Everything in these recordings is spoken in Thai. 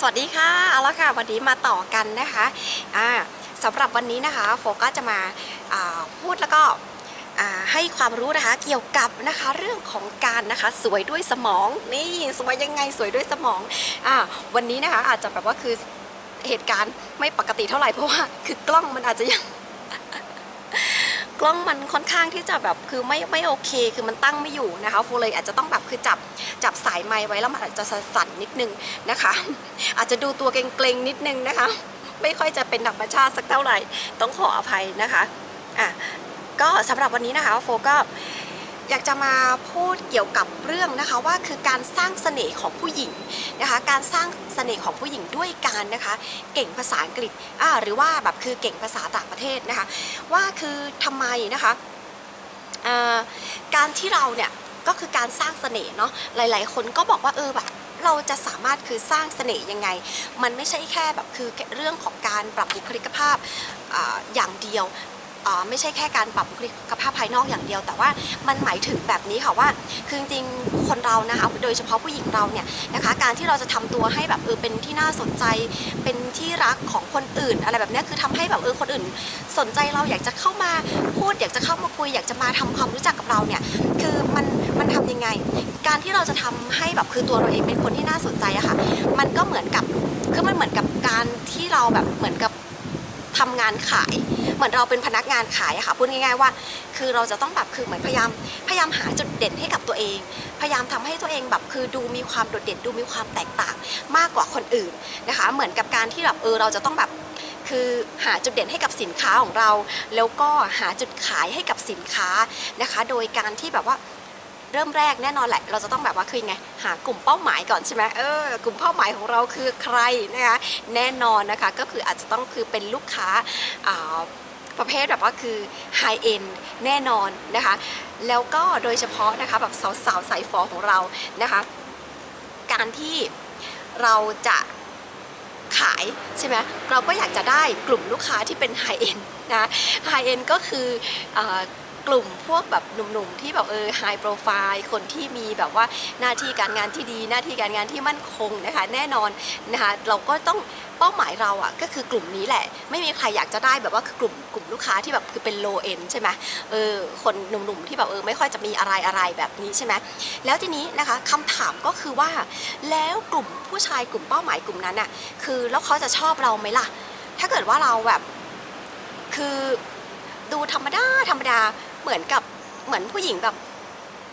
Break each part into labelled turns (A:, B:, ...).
A: สวัสดีค่ะเอาละค่ะวันนี้มาต่อกันนะคะสำหรับวันนี้นะคะโฟก็จะมาาพูดแล้วก็ให้ความรู้นะคะเกี่ยวกับนะคะเรื่องของการนะคะสวยด้วยสมองนี่สวยยังไงสวยด้วยสมองอวันนี้นะคะอาจจะแบบว่าคือเหตุการณ์ไม่ปกติเท่าไหร่เพราะว่าคือกล้องมันอาจจะยัง กล้องมันค่อนข้างที่จะแบบคือไม่ไม่โอเค คือมันตั้งไม่อยู่นะคะโฟเลยอาจจะต้องแบบคือจับจับสายไม้ไว้แล้วมันอาจจะสั่นนิดนึงนะคะ อาจจะดูตัวเกรงๆนิดนึงนะคะ ไม่ค่อยจะเป็นธรรมชาติสักเท่าไหร่ ต้องขออภัยนะคะอะก็สำหรับวันนี้นะคะโฟก็ อยากจะมาพูดเกี่ยวกับเรื่องนะคะว่าคือการสร้างเสน่ห์ของผู้หญิงนะคะการสร้างเสน่ห์ของผู้หญิงด้วยการนะคะ เก่งภาษาอังกฤษอ่าหรือว่าแบบคือเก่งภาษาต่างประเทศนะคะ ว่าคือทำไมนะคะการที่เราเนี่ยก็คือการสร้างเสน่ห์เนาะหลาย ๆ คนก็บอกว่าเออแบบเราจะสามารถคือสร้างเสน่ห์ยังไง มันไม่ใช่แค่แบบคือเรื่องของการปรับบุคลิกภาพออย่างเดียว อ่ไม่ใช่แค่การปรับบุคลิกภาพภายนอกอย่างเดียว แต่ว่ามันหมายถึงแบบนี้ค่ะว่าคือจริงๆคนเรานะคะโดยเฉพาะผู้หญิงเราเนี่ยนะคะการที่เราจะทำตัวให้แบบเออเป็นที่น่าสนใจ เป็นที่รักของคนอื่น อะไรแบบเนี้ยคือทำให้แบบเออคนอื่น สนใจเราอยากจะเข้ามาพูด อยากจะเข้ามาคุย อยากจะมาทำความรู้จักกับเราเนี่ยคือมันมันทำยังไง การที่เราจะทำให้แบบคือตัวเราเองเป็นคนที่น่าสนใจอะค่ะ มันก็เหมือนกับ คือมันเหมือนกับการที่เราแบบเหมือนกับ ทำงานขาย เหมือนเราเป็นพนักงานขายอะค่ะพูดง่ายๆว่า คือเราจะต้องแบบคือเหมือนพยายามพยายามหาจุดเด่นให้กับตัวเอง พยายามทำให้ตัวเองแบบคือดูมีความโดดเด่นดูมีความแตกต่างมากกว่าคนอื่นนะคะ เหมือนกับการที่แบบเออเราจะต้องแบบคือหาจุดเด่นให้กับสินค้าของเรา แล้วก็หาจุดขายให้กับสินค้านะคะ โดยการที่แบบว่า เริ่มแรกแน่นอนแหละ เราจะต้องแบบว่าคือไงหากลุ่มเป้าหมายก่อนใช่ไหมเออกลุ่มเป้าหมายของเราคือใครนะคะแน่นอนนะคะก็คืออาจจะต้องคือเป็นลูกค้าประเภทแบบว่าคือ high end แน่นอนนะคะ แล้วก็โดยเฉพาะนะคะแบบสาวๆสายฟอของเรานะคะ การที่เราจะขายใช่ไหมเราก็อยากจะได้กลุ่มลูกค้าที่เป็นไฮเอ็นนะไฮเอ็นก็คืออ กลุ่มพวกแบบหนุ่มๆที่แบบเออไฮโปรไฟล์คนที่มีแบบว่าหน้าที่การงานที่ดี หน้าที่การงานที่มั่นคงนะคะแน่นอนนะคะเราก็ต้องเป้าหมายเราอะก็คือกลุ่มนี้แหละ ไม่มีใครอยากจะได้แบบว่าคือกลุ่มกลุ่มลูกค้าที่แบบคือเป็น low end ใช่ไหมเออคนหนุ่มๆที่แบบเออไม่ค่อยจะมีอะไรอะไรแบบนี้ใช่ไหมแล้วทีนี้นะคะคำถามก็คือว่า แล้วกลุ่มผู้ชายกลุ่มเป้าหมายกลุ่มนั้นอะคือแล้วเขาจะชอบเราไหมล่ะ ถ้าเกิดว่าเราแบบคือดูธรรมดาธรรมดา เหมือนกับเหมือนผู้หญิงแบบ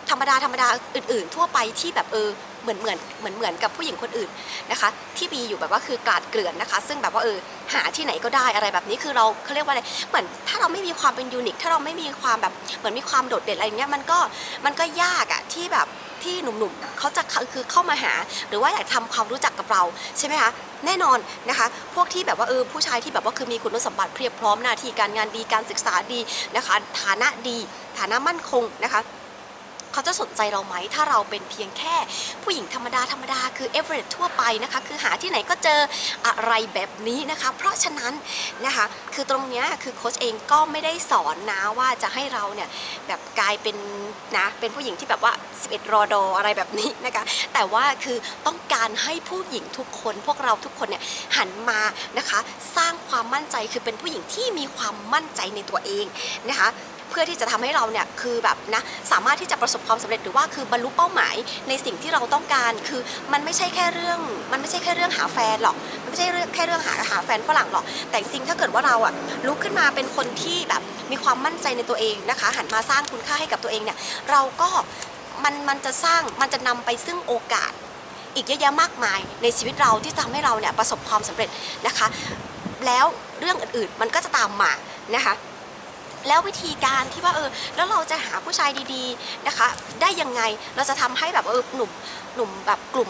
A: ธรรมดาธรรมดาอื่น ๆ ทั่วไปที่แบบเออเหมือนเหมือนเหมือนเหมือนกับผู้หญิงคนอื่นนะคะ ที่มีอยู่แบบว่าคือกลาดเกลื่อนนะคะ ซึ่งแบบว่าเออหาที่ไหนก็ได้อะไรแบบนี้คือเราเขาเรียกว่าอะไรเหมือนถ้าเราไม่มีความเป็นยูนิคถ้าเราไม่มีความแบบเหมือนมีความโดดเด่นอะไรอย่างเงี้ยมันก็มันก็ยากอะที่แบบ ที่หนุ่มๆเขาจะคือเข้ามาหา หรือว่าอยากทำความรู้จักกับเราใช่ไหมคะแน่นอนนะคะพวกที่แบบว่าเออผู้ชายที่แบบว่าคือมีคุณสมบัติเพียบพร้อมหน้าที่การงานดีการศึกษาดีนะคะฐานะดี ฐานะมั่นคงนะคะ เขาจะสนใจเราไหม ถ้าเราเป็นเพียงแค่ผู้หญิงธรรมดาธรรมดาคือเอเวอเรทั่วไปนะคะ คือหาที่ไหนก็เจออะไรแบบนี้นะคะ เพราะฉะนั้นนะคะ คือตรงเนี้ยคือโค้ชเองก็ไม่ได้สอนนะว่าจะให้เราเนี่ยแบบกลายเป็นนะเป็นผู้หญิงที่แบบว่า 11 รอดออะไรแบบนี้นะคะ แต่ว่าคือต้องการให้ผู้หญิงทุกคน พวกเราทุกคนเนี่ยหันมานะคะ สร้างความมั่นใจคือเป็นผู้หญิงที่มีความมั่นใจในตัวเองนะคะ พื่อที่จะทำให้เราเนี่ยคือแบบนะสามารถที่จะประสบความสำเร็จหรือว่าคือบรรลุเป้าหมายในสิ่งที่เราต้องการ คือมันไม่ใช่แค่เรื่อง มันไม่ใช่แค่เรื่องหาแฟนหรอกมันไม่ใช่แค่เรื่องหาหาแฟนฝรั่งหรอก แต่จริงถ้าเกิดว่าเราอะลุกขึ้นมาเป็นคนที่แบบมีความมั่นใจในตัวเองนะคะหันมาสร้างคุณค่าให้กับตัวเองเนี่ยเราก็มันมันจะสร้างมันจะนำไปซึ่งโอกาสอีกเยอะแยะมากมายในชีวิตเราที่จะทำให้เราเนี่ยประสบความสำเร็จนะคะ แล้วเรื่องอื่นๆมันก็จะตามมานะคะ แล้ววิธีการที่ว่าเออแล้วเราจะหาผู้ชายดีๆนะคะ ได้ยังไงเราจะทำให้แบบเออหนุ่มหนุ่มแบบกลุ่ม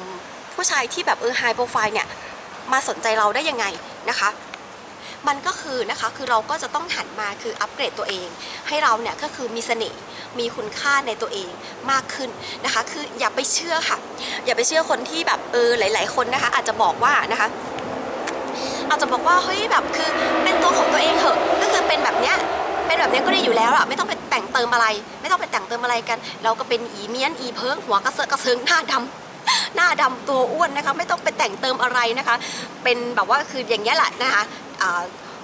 A: ผู้ชายที่แบบเออไฮโปรไฟล์เนี่ยมาสนใจเราได้ยังไงนะคะมันก็คือนะคะคือเราก็จะต้องหันมาคืออัปเกรดตัวเอง ให้เราเนี่ยก็คือมีเสน่ห์มีคุณค่าในตัวเองมากขึ้นนะคะ คืออย่าไปเชื่อค่ะ อย่าไปเชื่อคนที่แบบเออหลาย ๆ คนนะคะ อาจจะบอกว่านะคะ อาจจะบอกว่าเฮ้ยแบบคือเป็นตัวของตัวเองเถอะก็คือเป็นแบบเนี้ย เป็นแบบนี้ก็ดีอยู่แล้วอะไม่ต้องไปแต่งเติมอะไร ไม่ต้องไปแต่งเติมอะไรกัน เราก็เป็นอีเมียนอีเพิงหัวกระเซาะกระเซิงหน้าดำหน้าดำตัวอ้วนนะคะ ไม่ต้องไปแต่งเติมอะไรนะคะ เป็นแบบว่าคืออย่างนี้แหละนะคะ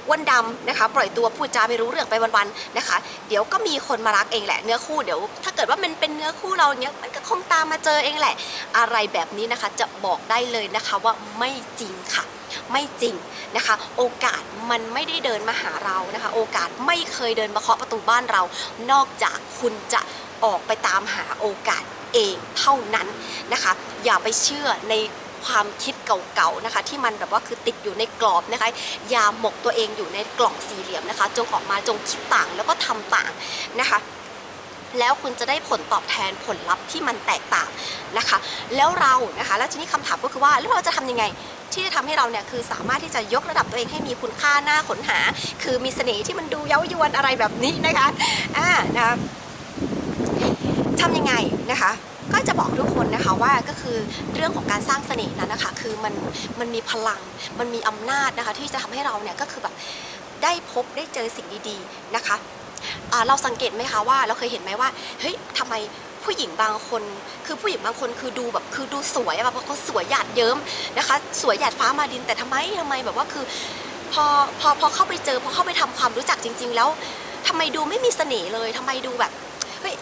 A: อ้วนดำนะคะ ปล่อยตัวพูดจาไม่รู้เรื่องไปวันๆนะคะ เดี๋ยวก็มีคนมารักเองแหละเนื้อคู่เดี๋ยว ถ้าเกิดว่ามันเป็นเนื้อคู่เราเนี้ยมันก็คงตามมาเจอเองแหละ อะไรแบบนี้นะคะจะบอกได้เลยนะคะว่าไม่จริงค่ะไม่จริงนะคะ โอกาสมันไม่ได้เดินมาหาเรานะคะ โอกาสไม่เคยเดินมาเคาะประตูบ้านเรา นอกจากคุณจะออกไปตามหาโอกาสเองเท่านั้นนะคะ อย่าไปเชื่อใน ความคิดเก่าๆนะคะ ที่มันแบบว่าคือติดอยู่ในกรอบนะคะอย่าหมกตัวเองอยู่ในกล่องสี่เหลี่ยมนะคะ จงออกมาจงคิดต่างแล้วก็ทำต่างนะคะแล้วคุณจะได้ผลตอบแทนผลลัพธ์ที่มันแตกต่างนะคะ แล้วเรานะคะ แล้วทีนี้คำถามก็คือว่าแล้วเราจะทำยังไง ที่จะทำให้เราเนี่ยคือสามารถที่จะยกระดับตัวเองให้มีคุณค่าหน้าขนหา คือมีเสน่ห์ที่มันดูเย้ายวนอะไรแบบนี้นะคะอ่านะทำยังไงนะคะ ก็จะบอกทุกคนนะคะว่าก็คือเรื่องของการสร้างเสน่ห์นั้นนะคะคือมันมันมีพลังมันมีอำนาจนะคะที่จะทำให้เราเนี่ยก็คือแบบได้พบได้เจอสิ่งดีๆนะคะเราสังเกตไหมคะว่าเราเคยเห็นไหมว่าเฮ้ยทำไมผู้หญิงบางคน คือผู้หญิงบางคนคือดูแบบคือดูสวยอะแบบเขาสวยหยาดเยิ้มนะคะ สวยหยาดฟ้ามาดินแต่ทำไมทำไมแบบว่าคือพอพอพอเข้าไปเจอพอเข้าไปทำความรู้จักจริง ๆ แล้วทำไมดูไม่มีเสน่ห์เลยทำไมดูแบบ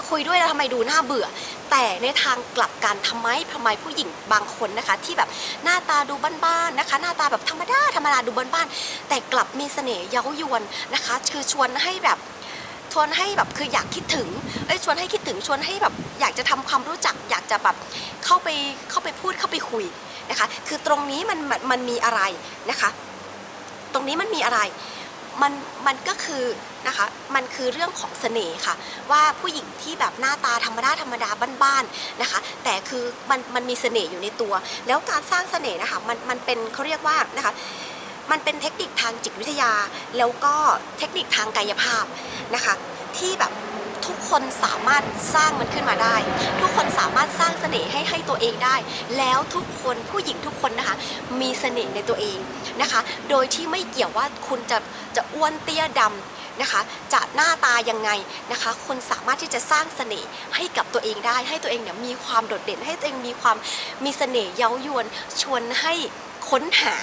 A: คุยด้วยแล้วทำไมดูน่าเบื่อ แต่ในทางกลับกันทำไมทำไมผู้หญิงบางคนนะคะ ที่แบบหน้าตาดูบ้านๆนะคะ หน้าตาแบบธรรมดาธรรมดาดูบ้านๆแต่กลับมีเสน่ห์เย้ายวนนะคะ คือชวนให้แบบชวนให้แบบคืออยากคิดถึงเอ้ยชวนให้คิดถึงชวนให้แบบอยากจะทำความรู้จัก อยากจะแบบเข้าไปเข้าไปพูดเข้าไปคุยนะคะ คือตรงนี้มันมันมีอะไรนะคะ ตรงนี้มันมีอะไร มันมันก็คือนะคะมันคือเรื่องของเสน่ห์ค่ะ ว่าผู้หญิงที่แบบหน้าตาธรรมดาธรรมดาบ้านๆนะคะ แต่คือมันมันมีเสน่ห์อยู่ในตัว แล้วการสร้างเสน่ห์นะคะมันมันเป็นเขาเรียกว่านะคะมันเป็นเทคนิคทางจิตวิทยา แล้วก็เทคนิคทางกายภาพนะคะ ที่แบบ ทุกคนสามารถสร้างมันขึ้นมาได้ ทุกคนสามารถสร้างเสน่ห์ให้ให้ตัวเองได้ แล้วทุกคนผู้หญิงทุกคนนะคะ มีเสน่ห์ในตัวเองนะคะ โดยที่ไม่เกี่ยวว่าคุณจะจะอ้วนเตี้ยดำนะคะ จะหน้าตายังไงนะคะ คุณสามารถที่จะสร้างเสน่ห์ให้กับตัวเองได้ ให้ตัวเองเนี่ยมีความโดดเด่น ให้ตัวเองมีความมีเสน่ห์เย้ายวนชวนให้ค้นหา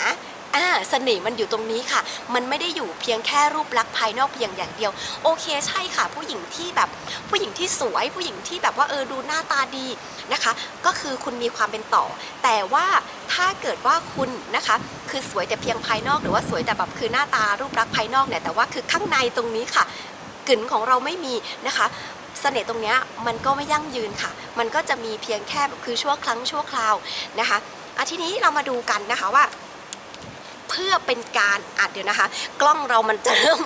A: อ่าเสน่ห์มันอยู่ตรงนี้ค่ะ มันไม่ได้อยู่เพียงแค่รูปลักษณ์ภายนอกเพียงอย่างเดียว โอเคใช่ค่ะ ผู้หญิงที่แบบผู้หญิงที่สวยผู้หญิงที่แบบว่าเออดูหน้าตาดีนะคะ ก็คือคุณมีความเป็นต่อ แต่ว่าถ้าเกิดว่าคุณนะคะ คือสวยแต่เพียงภายนอกหรือว่าสวยแต่แบบคือหน้าตารูปลักษณ์ภายนอกเนี่ยแต่ว่าคือข้างในตรงนี้ค่ะกลิ่นของเราไม่มีนะคะเสน่ห์ตรงเนี้ยมันก็ไม่ยั่งยืนค่ะ มันก็จะมีเพียงแค่คือชั่วครั้งชั่วคราวนะคะอะทีนี้เรามาดูกันนะคะว่า เพื่อเป็นการอัดเดี๋ยวนะคะ กล้องเรามันจะเริ่ม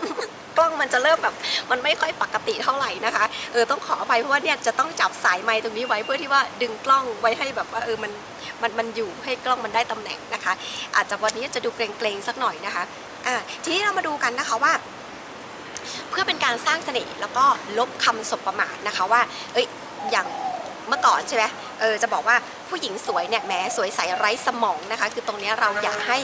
A: กล้องมันจะเริ่มแบบมันไม่ค่อยปกติเท่าไหร่นะคะเออต้องขออภัยเพราะว่าเนี่ยจะต้องจับสายไม้ตรงนี้ไว้เพื่อที่ว่าดึงกล้องไว้ให้แบบว่าเออมันมันมันอยู่ให้กล้องมันได้ตำแหน่งนะคะ อาจจะวันนี้จะดูเกรงๆสักหน่อยนะคะอ่าทีนี้เรามาดูกันนะคะว่าเพื่อเป็นการสร้างเสน่ห์แล้วก็ลบคำสบประมาทนะคะว่า เอ้ยอย่าง เมื่อก่อนใช่ไหมเออจะบอกว่าผู้หญิงสวยเนี่ยแม้สวยใสไร้สมองนะคะ คือตรงนี้เราอย่าให้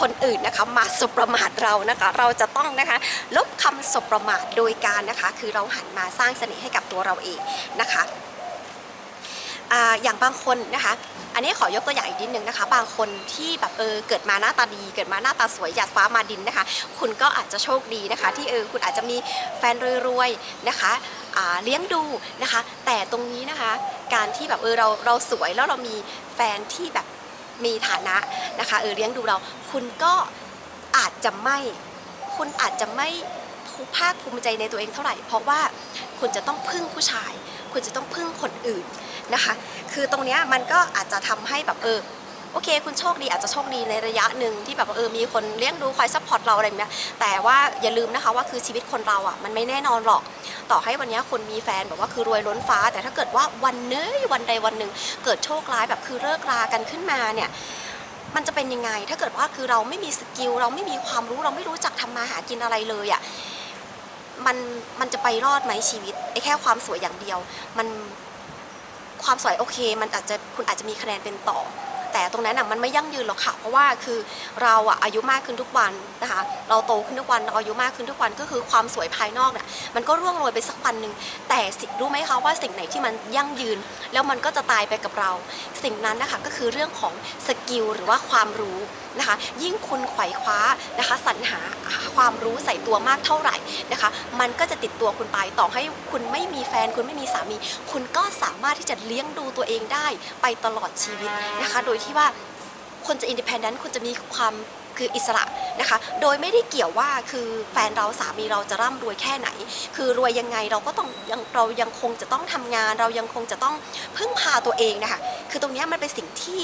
A: คนอื่นนะคะมาสบประมาทเรานะคะ เราจะต้องนะคะลบคำสบประมาทโดยการนะคะ คือเราหันมาสร้างเสน่ห์ให้กับตัวเราเองนะคะอ่าอย่างบางคนนะคะ อันนี้ขอยกตัวอย่างอีกนิดนึงนะคะ บางคนที่แบบเออเกิดมาหน้าตาดี เกิดมาหน้าตาสวยหยาดฟ้ามาดินนะคะ คุณก็อาจจะโชคดีนะคะ ที่เออคุณอาจจะมีแฟนรวยๆนะคะเลี้ยงดูนะคะ แต่ตรงนี้นะคะ การที่แบบเออเราเราสวยแล้วเรามีแฟนที่แบบมีฐานะนะคะเออเลี้ยงดูเรา คุณก็อาจจะไม่คุณอาจจะไม่ภูภาคภูมิใจในตัวเองเท่าไหร่ เพราะว่าคุณจะต้องพึ่งผู้ชาย คุณจะต้องพึ่งคนอื่นนะคะ คือตรงเนี้ยมันก็อาจจะทำให้แบบเออ โอเค คุณโชคดีอาจจะโชคดีในระยะหนึ่งที่แบบว่าเออมีคนเลี้ยงดูคอยซัพพอร์ตเราอะไรแบบเนี้ยแต่ว่าอย่าลืมนะคะว่าคือชีวิตคนเราอะมันไม่แน่นอนหรอก ต่อให้วันเนี้ยคุณมีแฟนแบบว่าคือรวยล้นฟ้า แต่ถ้าเกิดว่าวันเนยวันใดวันหนึ่งเกิดโชคร้ายแบบคือเลิกรากันขึ้นมาเนี่ยมันจะเป็นยังไง ถ้าเกิดว่าคือเราไม่มีสกิลเราไม่มีความรู้เราไม่รู้จักทำมาหากินอะไรเลยอะมันมันจะไปรอดไหมชีวิตไอ้แค่ความสวยอย่างเดียว มันความสวยโอเค มันอาจจะคุณอาจจะมีคะแนนเป็นต่อ แต่ รงนั้นน่ะมันไม่ยั่งยืนหรอกค่ะ เพราะว่าคือเราอะอายุมากขึ้นทุกวันนะคะ เราโตขึ้นทุกวันเราอายุมากขึ้นทุกวันก็คือความสวยภายนอกเนี่ยมันก็ร่วงโรยไปสักวันหนึ่งแต่สิรู้ไหมคะว่าสิ่งไหนที่มันยั่งยืน แล้วมันก็จะตายไปกับเรา สิ่งนั้นนะคะก็คือเรื่องของสกิลหรือว่าความรู้นะคะ ยิ่งคุณไขว่คว้านะคะสรรหาความรู้ใส่ตัวมากเท่าไหร่นะคะ มันก็จะติดตัวคุณไปต่อให้คุณไม่มีแฟน คุณไม่มีสามี คุณก็สามารถที่จะเลี้ยงดูตัวเองได้ไปตลอดชีวิตนะคะ โดยที่ว่า คุณจะอินดิพ n เดนต์คุณจะมีความคืออิสระนะคะ โดยไม่ได้เกี่ยวว่าคือแฟนเราสามีเราจะร่ำรวยแค่ไหน คือรวยยังไงเราก็ต้องยังเรายังคงจะต้องทำงาน เรายังคงจะต้องพึ่งพาตัวเองนะคะ คือตรงนี้มันเป็นสิ่งที่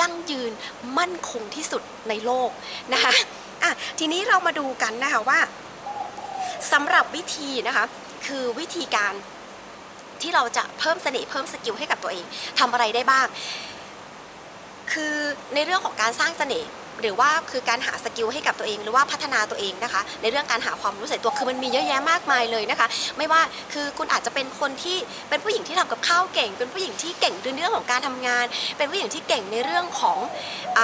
A: ยั่งยืนมั่นคงที่สุดในโลกนะคะอะทีนี้เรามาดูกันนะคะว่าสำหรับวิธีนะคะคือวิธีการที่เราจะเพิ่มเสน่ห์เพิ่มสกิลให้กับตัวเองทำอะไรได้บ้าง คือในเรื่องของการสร้างเสน่ห์หรือว่าคือการหาสกิลให้กับตัวเองหรือว่าพัฒนาตัวเองนะคะ ในเรื่องการหาความรู้ใส่ตัวคือมันมีเยอะแยะมากมายเลยนะคะ ไม่ว่าคือคุณอาจจะเป็นคนที่เป็นผู้หญิงที่ทำกับข้าวเก่ง เป็นผู้หญิงที่เก่งในเรื่องของการทำงาน เป็นผู้หญิงที่เก่งในเรื่องของอ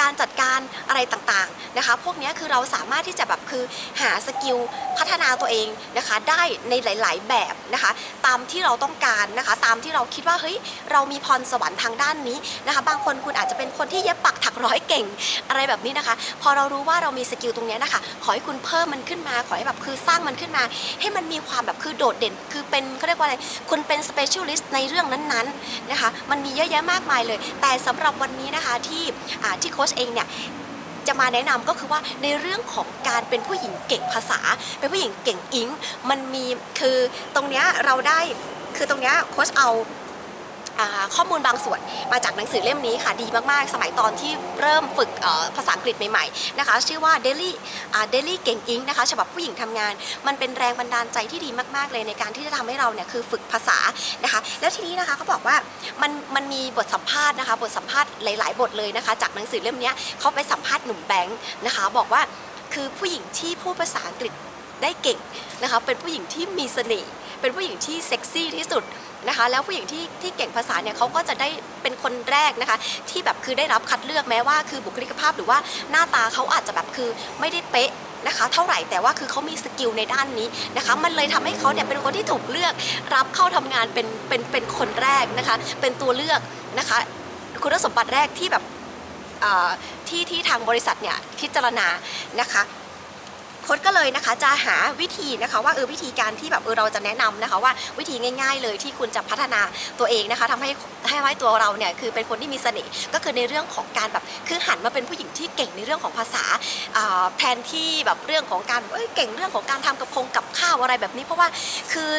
A: การจัดการอะไรต่างๆนะคะ พวกนี้คือเราสามารถที่จะแบบคือหาสกิลพัฒนาตัวเองนะคะ ได้ในหลาย ๆ แบบนะคะ ตามที่เราต้องการนะคะ ตามที่เราคิดว่าเฮ้ยเรามีพรสวรรค์ทางด้านนี้นะคะ บางคนคุณอาจจะเป็นคนที่เย็บปักถักร้อยเก่งอะไรแบบนี้นะคะ พอเรารู้ว่าเรามีสกิลตรงนี้นะคะ ขอให้คุณเพิ่มมันขึ้นมา ขอให้แบบคือสร้างมันขึ้นมา ให้มันมีความแบบคือโดดเด่น คือเป็นเขาเรียกว่าอะไร คุณเป็น specialist ในเรื่องนั้น ๆ นะคะ มันมีเยอะแยะมากมายเลย แต่สำหรับวันนี้นะคะที่อ่าที่โค้ชเองเนี่ยจะมาแนะนำก็คือว่าในเรื่องของการเป็นผู้หญิงเก่งภาษา เป็นผู้หญิงเก่งอิงมันมีคือตรงเนี้ยเราได้คือตรงเนี้ยโค้ชเอาข้อมูลบางส่วนมาจากหนังสือเล่มนี้ค่ะดีมาก ๆ สมัยตอนที่เริ่มฝึกภาษาอังกฤษใหม่ ๆ นะคะ ชื่อว่า Daily อ่า Daily เก่งอิงนะคะฉบับผู้หญิงทำงาน มันเป็นแรงบันดาลใจที่ดีมาก ๆ เลยในการที่จะทำให้เราเนี่ยคือฝึกภาษานะคะ แล้วทีนี้นะคะเขาบอกว่ามันมันมีบทสัมภาษณ์นะคะ บทสัมภาษณ์หลาย ๆ บทเลยนะคะ จากหนังสือเล่มนี้เขาไปสัมภาษณ์หนุ่มแบงค์นะคะ บอกว่าคือผู้หญิงที่พูดภาษาอังกฤษได้เก่งนะคะ เป็นผู้หญิงที่มีเสน่ห์เป็นผู้หญิงที่เซ็กซี่ที่สุดนะคะแล้วผู้หญิงที่ที่เก่งภาษาเนี่ยเขาก็จะได้เป็นคนแรกนะคะ ที่แบบคือได้รับคัดเลือกแม้ว่าคือบุคลิกภาพหรือว่าหน้าตาเขาอาจจะแบบคือไม่ได้เป๊ะ นะคะ เท่าไหร่แต่ว่าคือเขามีสกิลในด้านนี้นะคะ มันเลยทำให้เขาเนี่ยเป็นคนที่ถูกเลือก รับเข้าทำงานเป็นเป็นเป็นคนแรกนะคะ เป็นตัวเลือกนะคะ คุณสมบัติแรกที่แบบที่ที่ทางบริษัทเนี่ยพิจารณานะคะ ค้ดก็เลยนะคะจะหาวิธีนะคะว่าเออวิธีการที่แบบเออเราจะแนะนำนะคะว่าวิธีง่าย ๆ เลยที่คุณจะพัฒนาตัวเองนะคะทำให้ให้ให้ตัวเราเนี่ยคือเป็นคนที่มีเสน่ห์ก็คือในเรื่องของการแบบคือหันมาเป็นผู้หญิงที่เก่งในเรื่องของภาษาแทนที่แบบเรื่องของการเเก่งเรื่องของการทำกับคงกับข้าวอะไรแบบนี้ เพราะว่าคือ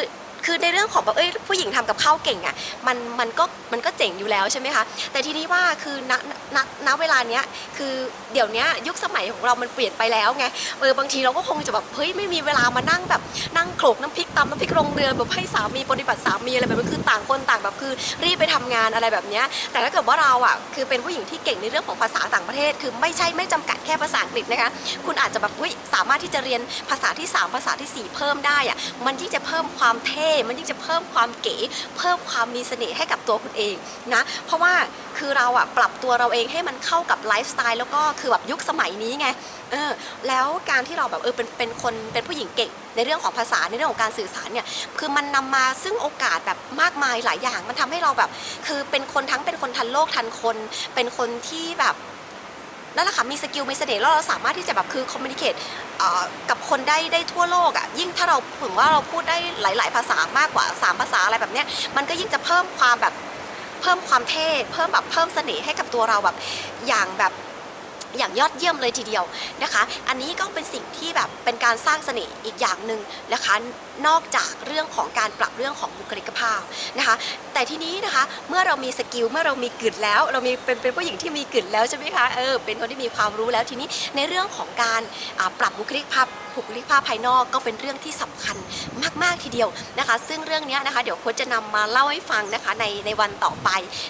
A: คือในเรื่องของแบบเอ้ยผู้หญิงทำกับข้าวเก่งอะมันมันก็มันก็เจ๋งอยู่แล้วใช่ไหมคะแต่ทีนี้ว่าคือณณณเวลาเนี้ยคือเดี๋ยวนี้ยุคสมัยของเรามันเปลี่ยนไปแล้วไงเออบางทีเราก็คงจะแบบเฮ้ยไม่มีเวลามานั่งแบบนั่งโขลกน้ำพริกตำน้ำพริกโรงเรือนแบบให้สามีปฏิบัติสามีอะไรแบบนี้คือต่างคนต่างแบบคือรีบไปทำงานอะไรแบบเนี้ยแต่ถ้าเกิดว่าเราอะคือเป็นผู้หญิงที่เก่งในเรื่องของภาษาต่างประเทศ คือไม่ใช่ไม่จำกัดแค่ภาษาอังกฤษนะคะคุณอาจจะแบบอุ๊ยสามารถที่จะเรียนภาษาที่ 3 ภาษาทีสี่4 เพิ่มได้อะมันยิ่งจะเพิ่มความเท่มันยิ่งจะเพิ่มความเก๋ เพิ่มความมีเสน่ห์ให้กับตัวคุณเองนะเพราะว่าคือเราอะปรับตัวเราเองให้มันเข้ากับไลฟ์สไตล์แล้วก็คือแบบยุคสมัยนี้ไงเออแล้วการที่เราแบบเออเป็นเป็นคนเป็นผู้หญิงเก่งในเรื่องของภาษาในเรื่องของการสื่อสารเนี่ยคือมันนำมาซึ่งโอกาสแบบมากมายหลายอย่าง มันทำให้เราแบบ คือเป็นคนทั้งเป็นคนทันโลกทันคน เป็นคนที่แบบ นั่นแหละค่ะมีสกิลมีเสน่ห์แล้วเราสามารถที่จะแบบคือคอมมิวนิเคตกับคนได้ได้ทั่วโลกอะยิ่งถ้าเราถึงว่าเราพูดได้หลาย ๆ ภาษามากกว่า 3 ภาษาอะไรแบบเนี้ยมันก็ยิ่งจะเพิ่มความแบบเพิ่มความเท่เพิ่มแบบเพิ่มเสน่ห์ให้กับตัวเราแบบอย่างแบบ อย่างยอดเยี่ยมเลยทีเดียวนะคะ อันนี้ก็เป็นสิ่งที่แบบเป็นการสร้างเสน่ห์อีกอย่างหนึ่งนะคะ นอกจากเรื่องของการปรับเรื่องของบุคลิกภาพนะคะ แต่ทีนี้นะคะเมื่อเรามีสกิลเมื่อเรามีกึดแล้ว เรามีเป็นเป็นผู้หญิงที่มีกึดแล้วใช่ไหมคะเออเป็นคนที่มีความรู้แล้วทีนี้ในเรื่องของการปรับบุคลิกภาพ บุคลิกภาพภายนอกก็เป็นเรื่องที่สำคัญมาก ๆทีเดียวนะคะ ซึ่งเรื่องนี้นะคะเดี๋ยวโค้ชจะนำมาเล่าให้ฟังนะคะในในวันต่อไป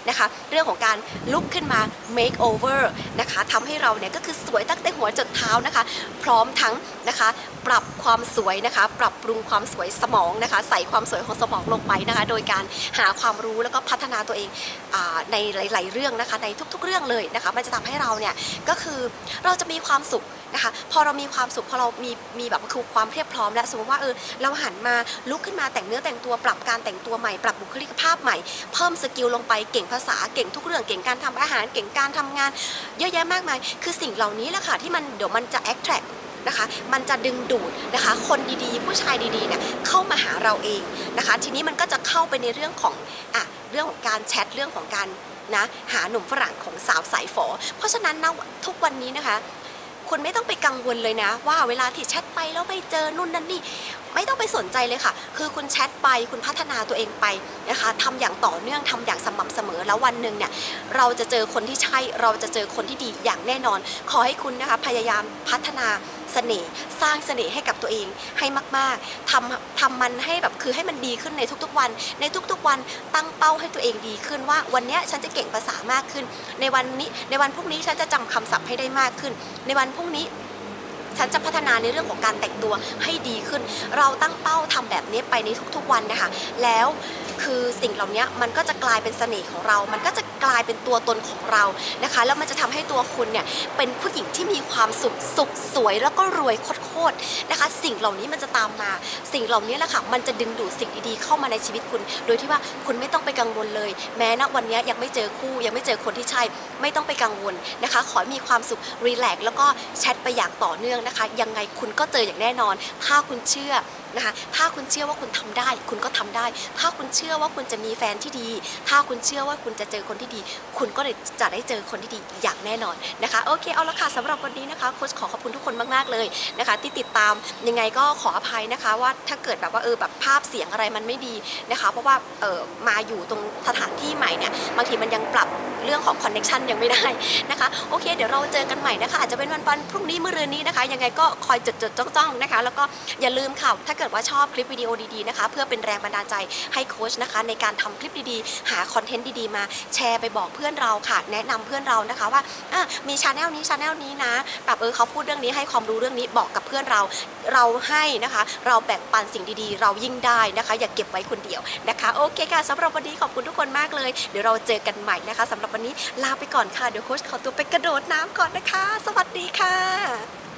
A: นะคะ เรื่องของการลุกขึ้นมา make over นะคะทำให้เราเนี่ยก็คือสวยตั้งแต่หัวจดเท้านะคะ พร้อมทั้งนะคะ ปรับความสวยนะคะ ปรับปรุงความสวยสมองนะคะ ใส่ความสวยของสมองลงไปนะคะ โดยการหาความรู้แล้วก็พัฒนาตัวเองอในหลาย ๆ เรื่องนะคะ ในทุก ๆ เรื่องเลยนะคะ มันจะทำให้เราเนี่ยก็คือเราจะมีความสุข นะคะ พอเรามีความสุขพอเรามีมีแบบคือความเพียบพร้อม แล้วสมมติว่าเออเราหันมาลุกขึ้นมาแต่งเนื้อแต่งตัวปรับการแต่งตัวใหม่ปรับบุคลิกภาพใหม่ เพิ่มสกิลลงไปเก่งภาษาเก่งทุกเรื่องเก่งการทำอาหารเก่งการทำงาน เยอะแยะมากมาย คือสิ่งเหล่านี้แหละค่ะที่มันเดี๋ยวมันจะ attract นะคะมันจะดึงดูดนะคะคนดีๆ ผู้ชายดีๆเนี่ยเข้ามาหาเราเองนะคะทีนี้มันก็จะเข้าไปในเรื่องของอะเรื่องของการแชทเรื่องของการนะหาหนุ่มฝรั่งของสาวสายฝอ เพราะฉะนั้นนะทุกวันนี้นะคะ คุณไม่ต้องไปกังวลเลยนะ ว่าเวลาที่แชทไปแล้วไม่เจอนู่นนั่นนี่ ไม่ต้องไปสนใจเลยค่ะ คือคุณแชทไปคุณพัฒนาตัวเองไปนะคะทำอย่างต่อเนื่องทำอย่างสม่ำเสมอแล้ววันหนึ่งเนี่ยเราจะเจอคนที่ใช่เราจะเจอคนที่ดีอย่างแน่นอน ขอให้คุณนะคะพยายามพัฒนาเสน่ห์สร้างเสน่ห์ให้กับตัวเองให้มากๆทำทำมันให้แบบคือให้มันดีขึ้นในทุกๆวัน ในทุกๆวันตั้งเป้าให้ตัวเองดีขึ้นว่า วันนี้ฉันจะเก่งภาษามากขึ้น ในวันนี้ในวันพรุ่งนี้ฉันจะจำคำศัพท์ให้ได้มากขึ้น ในวันพรุ่งนี้ ฉันจะพัฒนาในเรื่องของการแต่งตัวให้ดีขึ้น เราตั้งเป้าทำแบบนี้ไปในทุกๆวันนะคะ แล้วคือสิ่งเหล่านี้มันก็จะกลายเป็นเสน่ห์ของเรา มันก็จะ กลายเป็นตัวตนของเรานะคะ แล้วมันจะทำให้ตัวคุณเนี่ยเป็นผู้หญิงที่มีความสุขสุขสวยแล้วก็รวยโคตรๆนะคะ สิ่งเหล่านี้มันจะตามมา สิ่งเหล่านี้แหละค่ะมันจะดึงดูดสิ่งดีๆเข้ามาในชีวิตคุณ โดยที่ว่าคุณไม่ต้องไปกังวลเลย แม้ณวันนี้ยังไม่เจอคู่ยังไม่เจอคนที่ใช่ ไม่ต้องไปกังวลนะคะ ขอมีความสุขรีแลกซ์แล้วก็แชทไปอย่างต่อเนื่องนะคะ ยังไงคุณก็เจออย่างแน่นอน ถ้าคุณเชื่อ นะคะ ถ้าคุณเชื่อว่าคุณทำได้ คุณก็ทำได้ ถ้าคุณเชื่อว่าคุณจะมีแฟนที่ดี ถ้าคุณเชื่อว่าคุณจะเจอคนที่ดี คุณก็จะได้เจอคนที่ดีอย่างแน่นอนนะคะ โอเค เอาละค่ะสำหรับวันนี้นะคะโค้ชขอขอบคุณทุกคนมากๆเลยนะคะ ที่ติดตามยังไงก็ขออภัยนะคะ ว่าถ้าเกิดแบบว่าเออแบบภาพเสียงอะไรมันไม่ดีนะคะ เพราะว่าเออมาอยู่ตรงสถานที่ใหม่เนี่ยบางทีมันยังปรับเรื่องของคอนเน็ชันยังไม่ได้นะคะโอเค เดี๋ยวเราเจอกันใหม่นะคะอาจจะเป็นวันวันพรุ่งนี้มื้อเรืนนี้นะคะ ยังไงก็คอยจดจดจ้องจ้องๆนะคะ แล้วก็อย่าลืมค่ะถ้าเกิดว่าชอบคลิปวิดีโอดีๆนะคะ เพื่อเป็นแรงบันดาลใจให้โค้ชนะคะ ในการทำคลิปดีๆ หาคอนเทนต์ดีๆ มาแชร์ไปบอกเพื่อนเราค่ะ แนะนำเพื่อนเรานะคะว่าอะมีชาแนลนี้ชาแนลนี้นะแบบเออเขาพูดเรื่องนี้ให้ความรู้เรื่องนี้บอกกับเพื่อนเราเราให้นะคะ เราแบ่งปันสิ่งดีๆ เรายิ่งได้นะคะ อย่าเก็บไว้คนเดียวนะคะ โอเคค่ะสำหรับวันนี้ขอบคุณทุกคนมากเลย เดี๋ยวเราเจอกันใหม่นะคะสำหรับวันนี้ลาไปก่อนค่ะเดี๋ยวโค้ชขอตัวไปกระโดดน้ำก่อนนะคะ สวัสดีค่ะ